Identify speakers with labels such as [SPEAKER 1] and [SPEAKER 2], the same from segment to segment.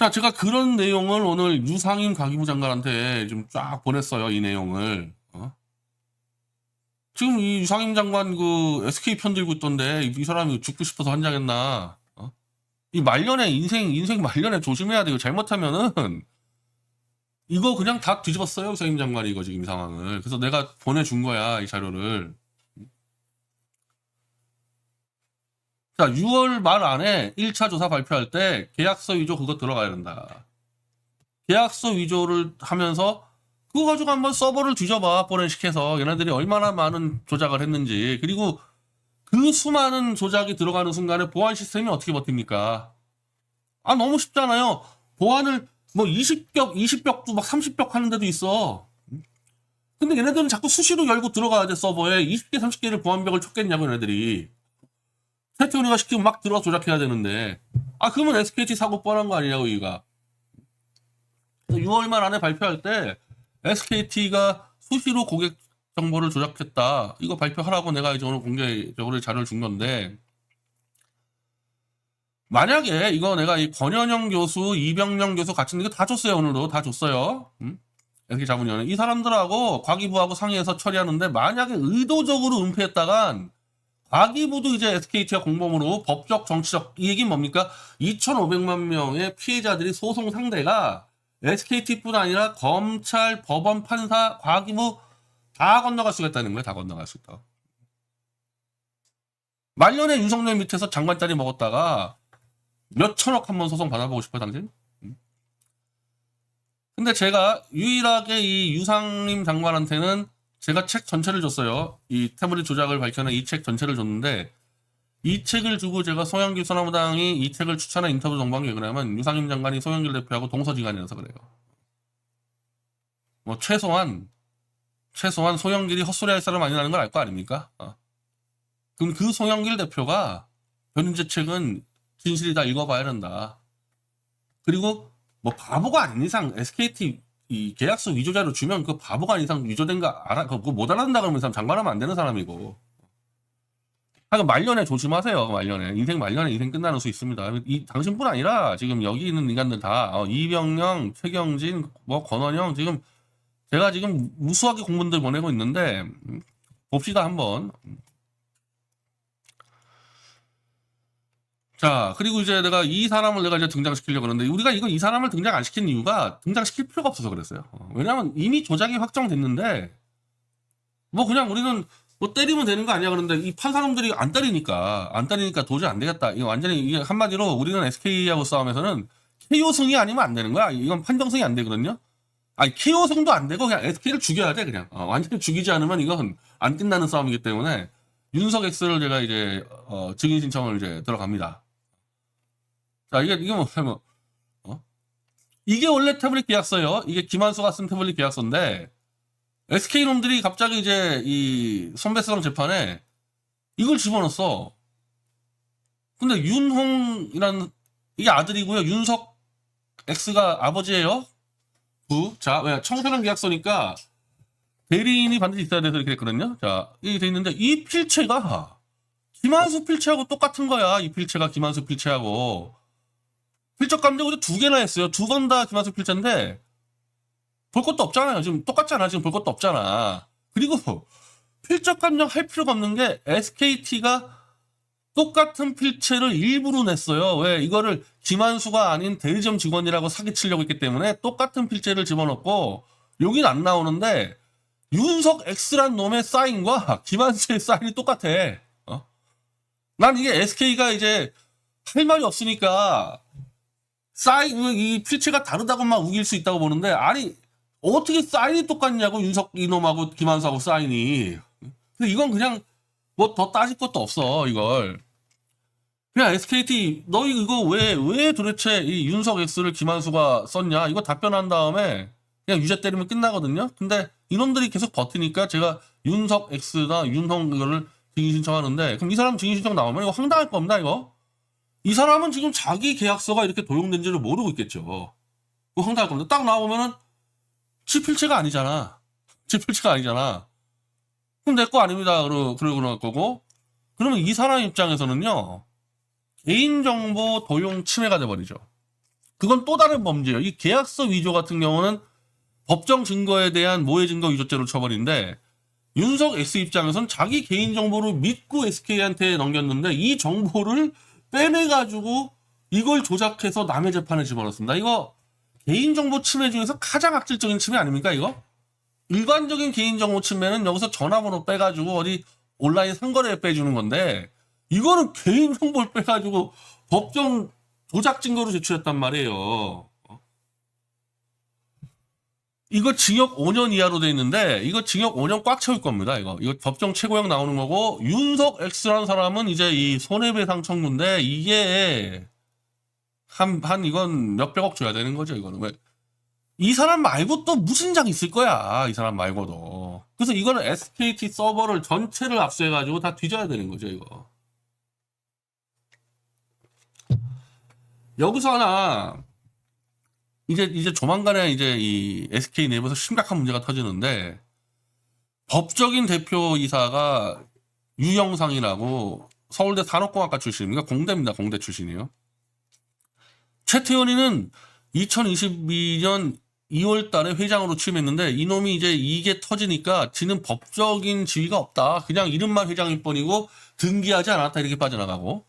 [SPEAKER 1] 자, 제가 그런 내용을 오늘 유상임 가기부 장관한테 좀 쫙 보냈어요. 이 내용을. 어? 지금 이 유상임 장관 그 SK 편 들고 있던데 이 사람이 죽고 싶어서 환장했나? 어? 이 말년에 인생 인생 말년에 조심해야 돼요. 잘못하면은 이거 그냥 다 뒤집었어요. 유상임 장관이 이거 지금 이 상황을. 그래서 내가 보내준 거야 이 자료를. 자, 6월 말 안에 1차 조사 발표할 때 계약서 위조 그거 들어가야 된다. 계약서 위조를 하면서 그거 가지고 한번 서버를 뒤져봐. 포렌식해서 얘네들이 얼마나 많은 조작을 했는지. 그리고 그 수많은 조작이 들어가는 순간에 보안 시스템이 어떻게 버팁니까? 아, 너무 쉽잖아요. 보안을 뭐 20벽, 20벽도 막 30벽 하는 데도 있어. 근데 얘네들은 자꾸 수시로 열고 들어가야 돼, 서버에. 20개, 30개를 보안벽을 쳤겠냐고, 얘네들이. 세태우리가 시키면 막 들어가 조작해야 되는데. 아, 그러면 SKT 사고 뻔한 거 아니냐고, 이가. 6월 말 안에 발표할 때 SKT가 수시로 고객 정보를 조작했다. 이거 발표하라고 내가 이제 오늘 공개적으로 자료를 준 건데. 만약에 이거 내가 이 권현영 교수, 이병영 교수 같이 이거 다 줬어요, 오늘도. 다 줬어요. 음? 이렇게 잡으면. 이 사람들하고 과기부하고 상의해서 처리하는데 만약에 의도적으로 은폐했다간 과기부도 이제 SKT와 공범으로 법적, 정치적, 이 얘기는 뭡니까? 2,500만 명의 피해자들이 소송 상대가 SKT뿐 아니라 검찰, 법원, 판사, 과기부 다 건너갈 수가 있다는 거예요. 다 건너갈 수 있다. 말년에 윤석열 밑에서 장관 자리 먹었다가 몇 천억 한번 소송 받아보고 싶어요, 당신? 음. 근데 제가 유일하게 이 유상림 장관한테는 제가 책 전체를 줬어요. 이 태블릿 조작을 밝혀낸 이 책 전체를 줬는데 이 책을 주고 제가 송영길 소나무당이 이 책을 추천한 인터뷰 게 그러냐면 유상임 장관이 송영길 대표하고 동서지간이라서 그래요. 뭐 최소한 최소한 송영길이 헛소리 할 사람 아니라는 걸 알 거 아닙니까? 어. 그럼 그 송영길 대표가 변인재 책은 진실이 다 읽어봐야 된다. 그리고 뭐 바보가 아닌 이상 SKT 이 계약서 위조 자료 주면 그 바보가 아닌 이상 위조된 거 알아 그거 못 알아듣는다 그러면 이 사람 장관하면 안 되는 사람이고. 하여간 말년에 조심하세요. 말년에 인생 말년에 인생 끝나는 수 있습니다. 이 당신뿐 아니라 지금 여기 있는 인간들 다 어, 이병영, 최경진, 뭐 권원영 지금 제가 지금 무수하게 공문들 보내고 있는데 음, 봅시다 한번. 자, 그리고 이제 내가 이 사람을 내가 이제 등장시키려고 그러는데, 우리가 이거 이 사람을 등장 안 시킨 이유가 등장시킬 필요가 없어서 그랬어요. 어, 왜냐면 이미 조작이 확정됐는데, 뭐 그냥 우리는 뭐 때리면 되는 거 아니야 그런데 이 판 사람들이 안 때리니까, 안 때리니까 도저히 안 되겠다. 이거 완전히 이게 한마디로 우리는 SK하고 싸움에서는 KO승이 아니면 안 되는 거야. 이건 판정승이 안 되거든요. 아니, KO승도 안 되고 그냥 SK를 죽여야 돼, 그냥. 어, 완전히 죽이지 않으면 이건 안 끝나는 싸움이기 때문에 윤석 X를 제가 이제, 어, 증인 신청을 이제 들어갑니다. 자, 이게, 이게 뭐, 뭐, 어? 이게 원래 태블릿 계약서예요. 이게 김한수가 쓴 태블릿 계약서인데, SK놈들이 갑자기 이제 이 손배수랑 재판에 이걸 집어넣었어. 근데 윤홍이라는, 이게 아들이고요. 윤석 X가 아버지예요. 부. 자, 왜 청소년 계약서니까 대리인이 반드시 있어야 돼서 이렇게 됐거든요. 자, 이게 돼 있는데, 이 필체가 김한수 필체하고 똑같은 거야. 이 필체가 김한수 필체하고. 필적 감정을 두 개나 했어요. 두 번 다 김한수 필자인데 볼 것도 없잖아요. 지금 똑같잖아. 지금 볼 것도 없잖아. 그리고 필적 감정 할 필요가 없는 게 SKT가 똑같은 필체를 일부러 냈어요. 왜 이거를 김한수가 아닌 대리점 직원이라고 사기치려고 했기 때문에 똑같은 필체를 집어넣고 여긴 안 나오는데 윤석 X란 놈의 사인과 김한수의 사인이 똑같아. 어? 난 이게 SK가 이제 할 말이 없으니까 사인 이 필체가 다르다고만 우길 수 있다고 보는데 아니 어떻게 사인이 똑같냐고 윤석 이놈하고 김한수하고 사인이. 근데 이건 그냥 뭐 더 따질 것도 없어 이걸. 그냥 SKT 너 이거 왜 왜 도대체 이 윤석 X를 김한수가 썼냐? 이거 답변한 다음에 그냥 유죄 때리면 끝나거든요? 근데 이놈들이 계속 버티니까 제가 윤석 X나 윤성 이거를 증인 신청하는데 그럼 이 사람 증인 신청 나오면 이거 황당할 겁니다 이거 이 사람은 지금 자기 계약서가 이렇게 도용된지를 모르고 있겠죠. 그거 황당할 겁니다. 딱 나오면은 지필체가 아니잖아. 지필체가 아니잖아. 그럼 내 거 아닙니다. 그러, 그러고 날 거고. 그러면 이 사람 입장에서는요. 개인정보 도용 침해가 돼버리죠. 그건 또 다른 범죄예요. 이 계약서 위조 같은 경우는 법정 증거에 대한 모해 증거 위조죄로 처벌인데 윤석 S 입장에선 자기 개인 정보를 믿고 SK한테 넘겼는데 이 정보를 빼내 가지고 이걸 조작해서 남의 재판에 집어넣습니다. 이거 개인 정보 침해 중에서 가장 악질적인 침해 아닙니까 이거? 일반적인 개인 정보 침해는 여기서 전화번호 빼가지고 어디 온라인 상거래에 빼주는 건데 이거는 개인 정보를 빼가지고 법정 조작 증거로 제출했단 말이에요. 어? 이거 징역 5년 이하로 돼 있는데 이거 징역 5년 꽉 채울 겁니다. 이거 이거 법정 최고형 나오는 거고 윤석 X라는 사람은 이제 이 손해배상 청구인데 이게 한 한 이건 몇백억 줘야 되는 거죠. 이거는 왜? 이 사람 말고 또 무신장 있을 거야. 이 사람 말고도. 그래서 이거는 SKT 서버를 전체를 압수해가지고 다 뒤져야 되는 거죠. 이거. 여기서 하나 이제 이제 조만간에 이제 이 SK 내부에서 심각한 문제가 터지는데 법적인 대표이사가 유영상이라고 서울대 산업공학과 출신입니다. 공대입니다. 공대 출신이에요. 최태원이는 2022년 2월 달에 회장으로 취임했는데 이놈이 이제 이게 터지니까 지는 법적인 지위가 없다. 그냥 이름만 회장일 뿐이고 등기하지 않았다. 이렇게 빠져나가고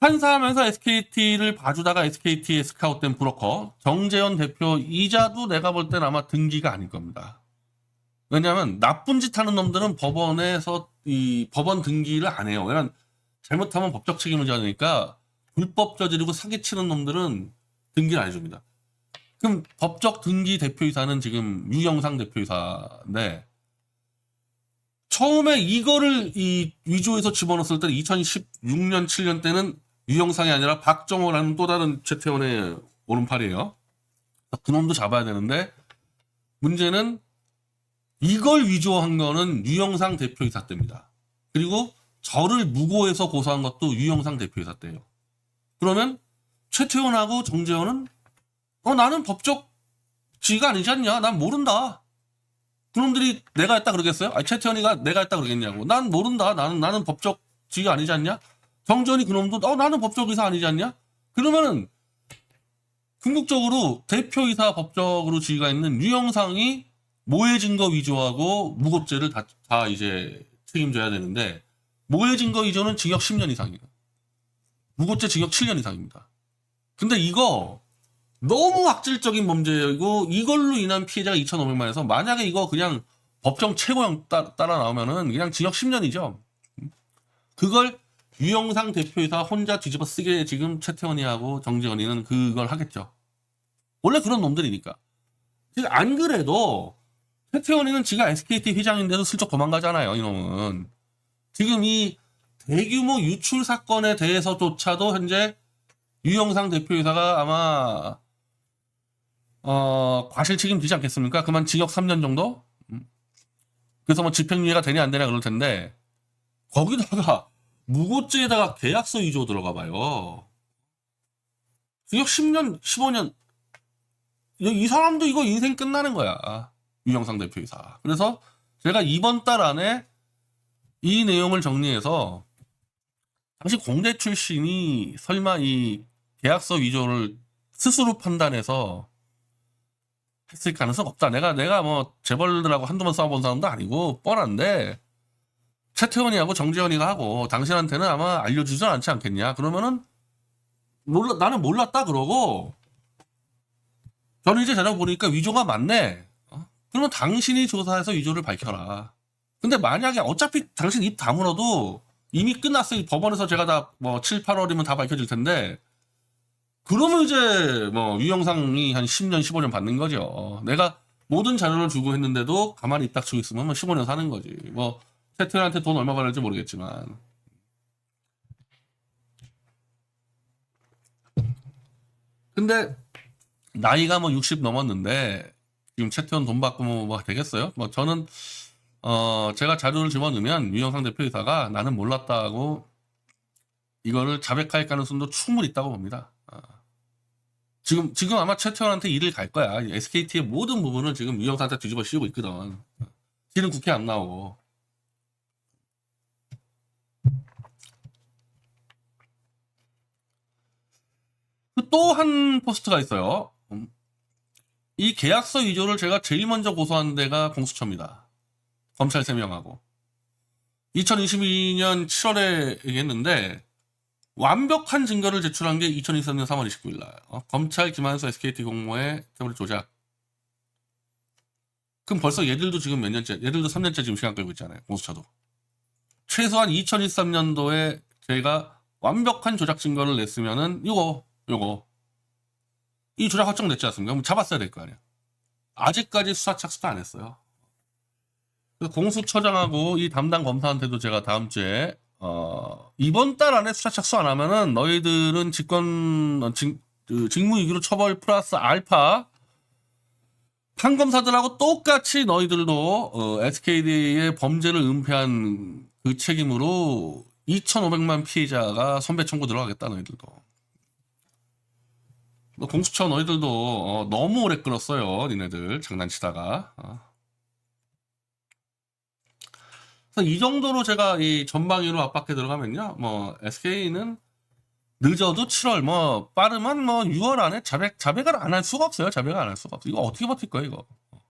[SPEAKER 1] 판사하면서 SKT를 봐주다가 SKT에 스카웃된 브로커 정재현 대표 이자도 내가 볼 땐 아마 등기가 아닐 겁니다. 왜냐하면 나쁜 짓 하는 놈들은 법원에서 이 법원 등기를 안 해요. 왜냐면 잘못하면 법적 책임을 져야 되니까 불법 저지르고 사기치는 놈들은 등기를 안 해줍니다. 그럼 법적 등기 대표이사는 지금 유영상 대표이사인데 처음에 이거를 이 위조해서 집어넣었을 때는 2016년 7년 때는 유영상이 아니라 박정호라는 또 다른 최태원의 오른팔이에요. 그놈도 잡아야 되는데 문제는 이걸 위조한 거는 유영상 대표이사 때입니다. 그리고 저를 무고해서 고소한 것도 유영상 대표이사 때예요. 그러면 최태원하고 정재현은 어 나는 법적 지위가 아니지 않냐? 난 모른다. 그놈들이 내가 했다 그러겠어요? 아니 최태원이가 내가 했다 그러겠냐고. 난 모른다. 나는 나는 법적 지위가 아니지 않냐? 정전이 그놈도 어 나는 법적 의사 아니지 않냐? 그러면은 궁극적으로 대표이사 법적으로 지위가 있는 유영상이 모해 증거 위조하고 무고죄를 다, 다 이제 책임져야 되는데 모해 증거 위조는 징역 10년 이상이에요. 무고죄 징역 7년 이상입니다. 근데 이거 너무 악질적인 범죄이고 이걸로 인한 피해자가 2,500만에서 만약에 이거 그냥 법정 최고형 따, 따라 나오면은 그냥 징역 10년이죠. 그걸 유영상 대표이사 혼자 뒤집어 쓰게 지금 최태원이하고 정재원이는 그걸 하겠죠. 원래 그런 놈들이니까. 지금 안 그래도 최태원이는 지가 SKT 회장인데도 슬쩍 도망가잖아요. 이놈은. 지금 이 대규모 유출 사건에 대해서조차도 현재 유영상 대표이사가 아마 어, 과실 책임지지 않겠습니까? 그만 징역 3년 정도? 음. 그래서 뭐 집행유예가 되냐 안 되냐 그럴 텐데 거기다가 무고죄에다가 계약서 위조 들어가 봐요. 징역 10년, 15년 이 사람도 이거 인생 끝나는 거야. 유영상 대표이사. 그래서 제가 이번 달 안에 이 내용을 정리해서 당시 공대 출신이 설마 이 계약서 위조를 스스로 판단해서 했을 가능성 없다. 내가 내가 뭐 재벌들하고 한두 번 싸워본 사람도 아니고 뻔한데 최태원이하고 정재현이가 하고 당신한테는 아마 알려주지 않지 않겠냐. 그러면은 몰라 나는 몰랐다 그러고 저는 이제 전화 보니까 위조가 맞네. 어? 그러면 당신이 조사해서 위조를 밝혀라. 근데 만약에 어차피 당신 입 다물어도 이미 끝났어요. 법원에서 제가 다 뭐 7, 8월이면 다 밝혀질 텐데 그러면 이제 뭐 유영상이 한 10년, 15년 받는 거죠. 내가 모든 자료를 주고 했는데도 가만히 입 닥치고 있으면 뭐 15년 사는 거지. 뭐 최태원한테 돈 얼마 받을지 모르겠지만. 근데 나이가 뭐 60 넘었는데 지금 최태원 돈 받고 뭐, 뭐 되겠어요? 뭐 저는 어 제가 자료를 집어넣으면 유영상 대표이사가 나는 몰랐다고 이거를 자백할 가능성도 충분히 있다고 봅니다. 어. 지금 지금 아마 최태원한테 일을 갈 거야. SKT의 모든 부분을 지금 유영상한테 뒤집어 씌우고 있거든. 지는 국회 안 나오고. 또 한 포스트가 있어요. 음, 이 계약서 위조를 제가 제일 먼저 고소한 데가 공수처입니다. 검찰 3명하고. 2022년 7월에 얘기했는데 완벽한 증거를 제출한 게 2023년 3월 29일 날. 어, 검찰 김한수 SKT 공모의 태블릿 조작. 그럼 벌써 얘들도 지금 몇 년째, 얘들도 3년째 지금 시간 끌고 있잖아요. 공수처도. 최소한 2023년도에 저희가 완벽한 조작 증거를 냈으면은 요거, 요거. 이 조작 확정됐지 않습니까? 그럼 잡았어야 될 거 아니야. 아직까지 수사 착수도 안 했어요. 공수처장하고 이 담당 검사한테도 제가 다음 주에 어, 이번 달 안에 수사 착수 안 하면은 너희들은 직권 어, 직, 그 직무유기로 처벌 플러스 알파 판검사들하고 똑같이 너희들도 어, SKD의 범죄를 은폐한 그 책임으로 2,500만 피해자가 선배 청구 들어가겠다 너희들도. 너 공수처 너희들도 어, 너무 오래 끌었어요 니네들 장난치다가. 어. 이 정도로 제가 이 전방위로 압박해 들어가면요, 뭐 SK는 늦어도 7월, 뭐 빠르면 뭐 6월 안에 자백 자백을 안 할 수가 없어요. 자백을 안 할 수가 없어. 이거 어떻게 버틸 거야 이거?